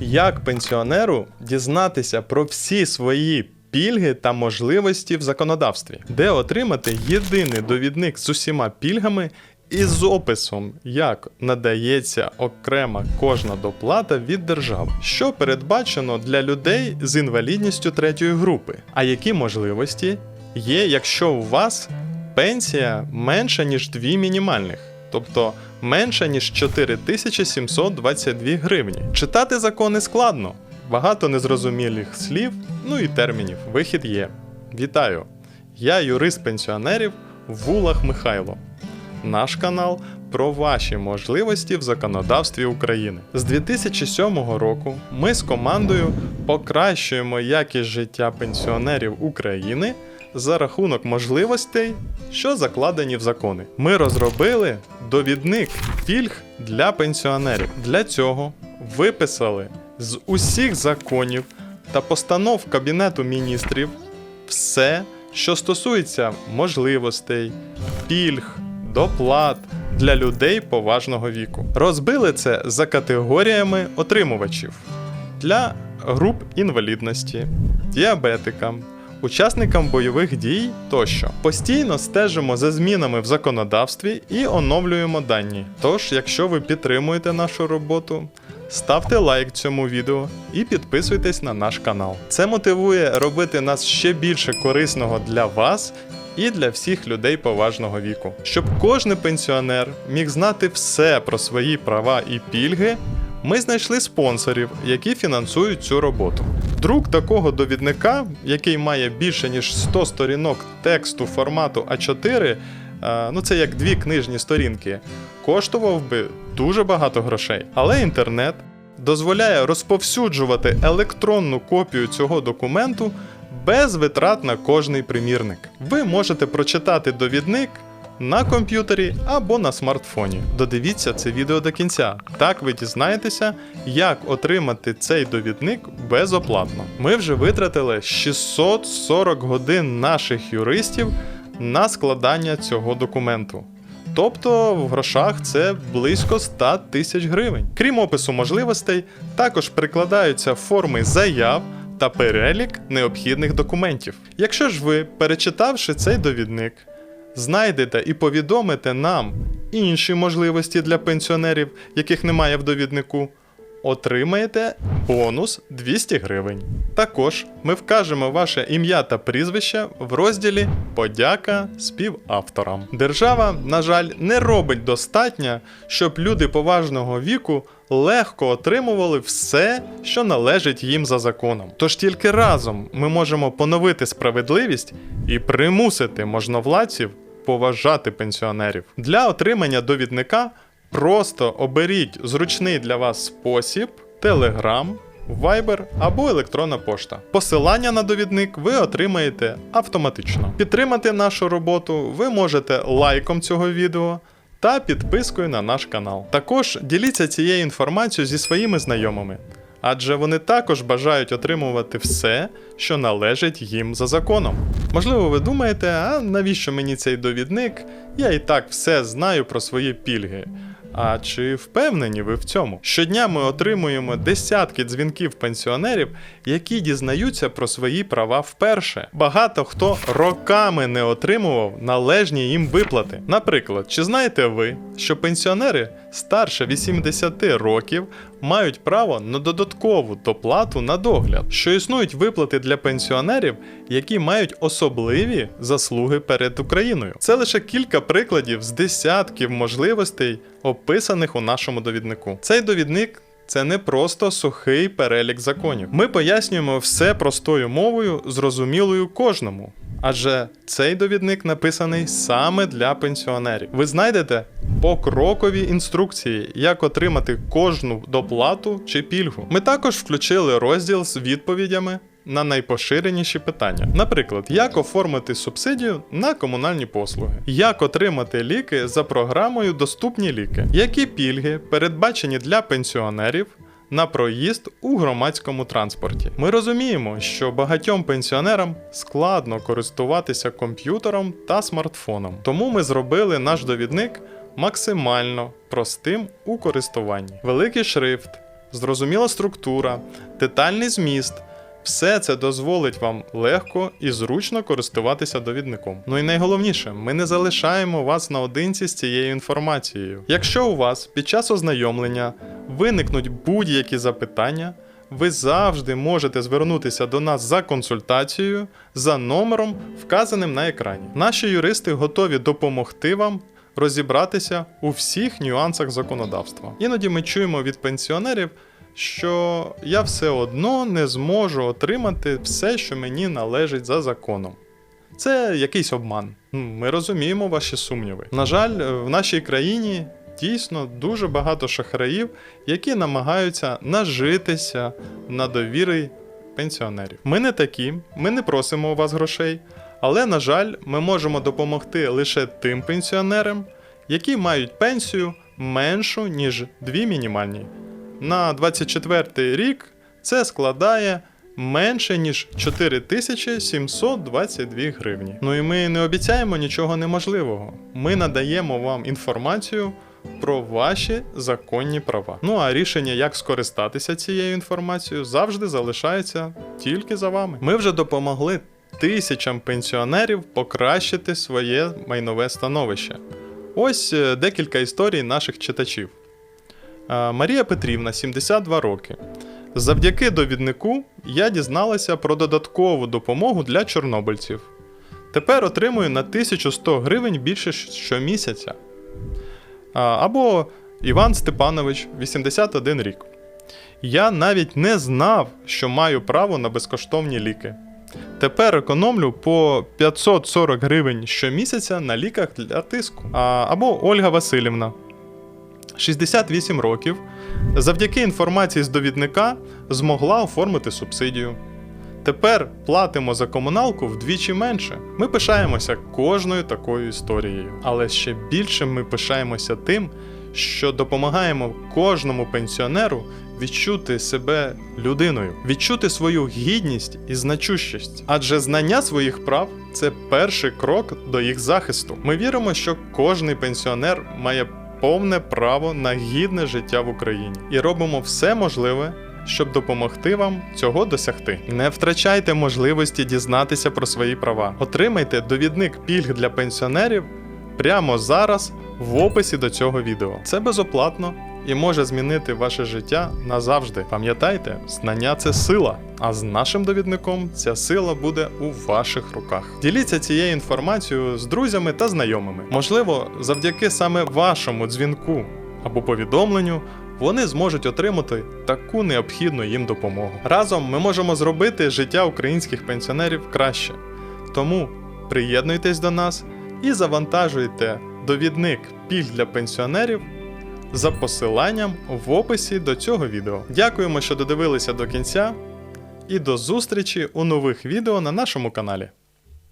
Як пенсіонеру дізнатися про всі свої пільги та можливості в законодавстві, де отримати єдиний довідник з усіма пільгами і з описом, як надається окрема кожна доплата від держави, що передбачено для людей з інвалідністю третьої групи, а які можливості є, якщо у вас пенсія менша ніж дві мінімальних. Тобто менше ніж 4722 гривні. Читати закони складно, багато незрозумілих слів, ну і термінів. Вихід є. Вітаю! Я юрист пенсіонерів Вулах Михайло. Наш канал про ваші можливості в законодавстві України. З 2007 року ми з командою покращуємо якість життя пенсіонерів України за рахунок можливостей, що закладені в закони. Ми розробили довідник пільг для пенсіонерів. Для цього виписали з усіх законів та постанов Кабінету міністрів все, що стосується можливостей, пільг, доплат для людей поважного віку. Розбили це за категоріями отримувачів для груп інвалідності, діабетикам, учасникам бойових дій тощо. Постійно стежимо за змінами в законодавстві і оновлюємо дані. Тож, якщо ви підтримуєте нашу роботу, ставте лайк цьому відео і підписуйтесь на наш канал. Це мотивує робити нас ще більше корисного для вас. І для всіх людей поважного віку, щоб кожен пенсіонер міг знати все про свої права і пільги, ми знайшли спонсорів, які фінансують цю роботу. Друк такого довідника, який має більше ніж 100 сторінок тексту формату А4, е, ну це як дві книжні сторінки, коштував би дуже багато грошей. Але інтернет дозволяє розповсюджувати електронну копію цього документу без витрат на кожний примірник. Ви можете прочитати довідник на комп'ютері або на смартфоні. Додивіться це відео до кінця. Так ви дізнаєтеся, як отримати цей довідник безоплатно. Ми вже витратили 640 годин наших юристів на складання цього документу. Тобто в грошах це близько 100 тисяч гривень. Крім опису можливостей, також прикладаються форми заяв та перелік необхідних документів. Якщо ж ви, перечитавши цей довідник, знайдете і повідомите нам інші можливості для пенсіонерів, яких немає в довіднику, отримаєте бонус 200 гривень. Також ми вкажемо ваше ім'я та прізвище в розділі Подяка співавторам. Держава, на жаль, не робить достатньо, щоб люди поважного віку легко отримували все, що належить їм за законом. Тож тільки разом ми можемо поновити справедливість і примусити можновладців поважати пенсіонерів. Для отримання довідника просто оберіть зручний для вас спосіб Telegram, Viber або електронна пошта. Посилання на довідник ви отримаєте автоматично. Підтримати нашу роботу ви можете лайком цього відео та підпискою на наш канал. Також діліться цією інформацією зі своїми знайомими, адже вони також бажають отримувати все, що належить їм за законом. Можливо, ви думаєте, а навіщо мені цей довідник? Я і так все знаю про свої пільги. А чи впевнені ви в цьому? Щодня ми отримуємо десятки дзвінків пенсіонерів, які дізнаються про свої права вперше. Багато хто роками не отримував належні їм виплати. Наприклад, чи знаєте ви, що пенсіонери старше 80 років мають право на додаткову доплату на догляд, що існують виплати для пенсіонерів, які мають особливі заслуги перед Україною. Це лише кілька прикладів з десятків можливостей, описаних у нашому довіднику. Цей довідник. Це не просто сухий перелік законів. Ми пояснюємо все простою мовою, зрозумілою кожному. Адже цей довідник написаний саме для пенсіонерів. Ви знайдете покрокові інструкції, як отримати кожну доплату чи пільгу. Ми також включили розділ з відповідями на найпоширеніші питання. Наприклад, як оформити субсидію на комунальні послуги, як отримати ліки за програмою Доступні ліки, які пільги передбачені для пенсіонерів. На проїзд у громадському транспорті. Ми розуміємо, що багатьом пенсіонерам складно користуватися комп'ютером та смартфоном, тому ми зробили наш довідник максимально простим у користуванні. Великий шрифт, зрозуміла структура, детальний зміст. Все це дозволить вам легко і зручно користуватися довідником. Ну і найголовніше, ми не залишаємо вас наодинці з цією інформацією. Якщо у вас під час ознайомлення виникнуть будь-які запитання, ви завжди можете звернутися до нас за консультацією за номером, вказаним на екрані. Наші юристи готові допомогти вам розібратися у всіх нюансах законодавства. Іноді ми чуємо від пенсіонерів, що я все одно не зможу отримати все, що мені належить за законом. Це якийсь обман. Ми розуміємо ваші сумніви. На жаль, е, в нашій країні дійсно дуже багато шахраїв, які намагаються нажитися на довірі пенсіонерів. Ми не такі, ми не просимо у вас грошей, але, на жаль, ми можемо допомогти лише тим пенсіонерам, які мають пенсію меншу, ніж дві мінімальні. На 24 рік це складає менше ніж 4722 гривні. Ну і ми не обіцяємо нічого неможливого. Ми надаємо вам інформацію про ваші законні права. Ну а рішення, як скористатися цією інформацією, завжди залишається тільки за вами. Ми вже допомогли тисячам пенсіонерів покращити своє майнове становище. Ось е, декілька історій наших читачів. Марія Петрівна, 72 роки. Завдяки довіднику я дізналася про додаткову допомогу для чорнобильців. Тепер отримую на 1100 гривень більше щомісяця. Або Іван Степанович, 81 рік. Я навіть не знав, що маю право на безкоштовні ліки. Тепер економлю по 540 гривень щомісяця на ліках для тиску. Або Ольга Васильівна, 68 років, завдяки інформації з довідника змогла оформити субсидію. Тепер платимо за комуналку вдвічі менше. Ми пишаємося кожною такою історією, але ще більше ми пишаємося тим, що допомагаємо кожному пенсіонеру відчути себе людиною, відчути свою гідність і значущість. Адже знання своїх прав це перший крок до їх захисту. Ми віримо, що кожний пенсіонер має повне право на гідне життя в Україні і робимо все можливе. Щоб допомогти вам цього досягти, не втрачайте можливості дізнатися про свої права. Отримайте довідник пільг для пенсіонерів прямо зараз в описі до цього відео. Це безоплатно і може змінити ваше життя назавжди. Пам'ятайте, знання це сила, а з нашим довідником ця сила буде у ваших руках. Діліться цією інформацією з друзями та знайомими. Можливо, завдяки саме вашому дзвінку або повідомленню. Вони зможуть отримати таку необхідну їм допомогу. Разом ми можемо зробити життя українських пенсіонерів краще. Тому приєднуйтесь до нас і завантажуйте довідник пільг для пенсіонерів за посиланням в описі до цього відео. Дякуємо, що додивилися до кінця, і до зустрічі у нових відео на нашому каналі.